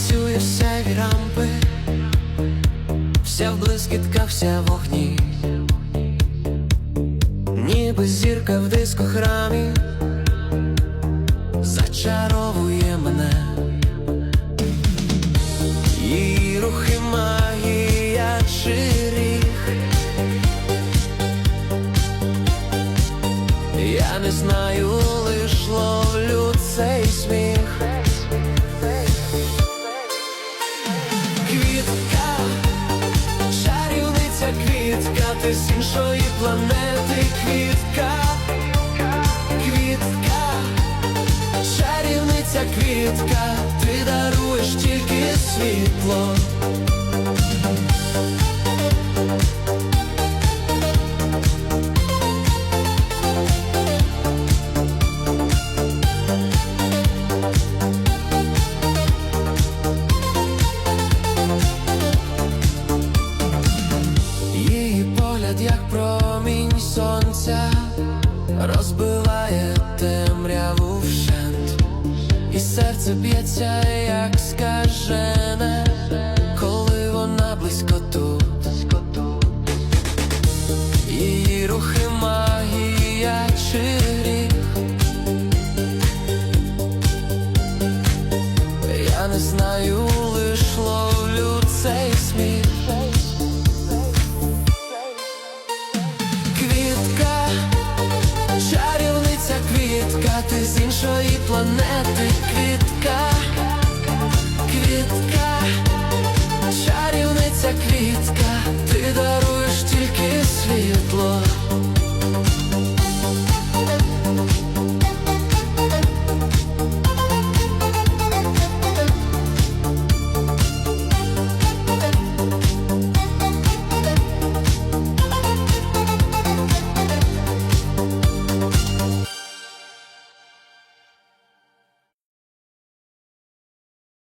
танцює все рампи, вся в блискітках, вся в вогні, ніби зірка в дискохрамі, зачаровує мене. Її рухи магія чи Я не знаю, лиш ловлю цей сміх квітка, ти з іншої планети квітка, квітка, чарівниця квітка, ти даруєш тільки світло. Як промінь сонця, розбиває темряву вщент, і серце б'ється, як скажене, коли вона близько тут. Її рухи магія чи гріх Я не знаю, квітка, ти з іншої планети. Квітка, квітка,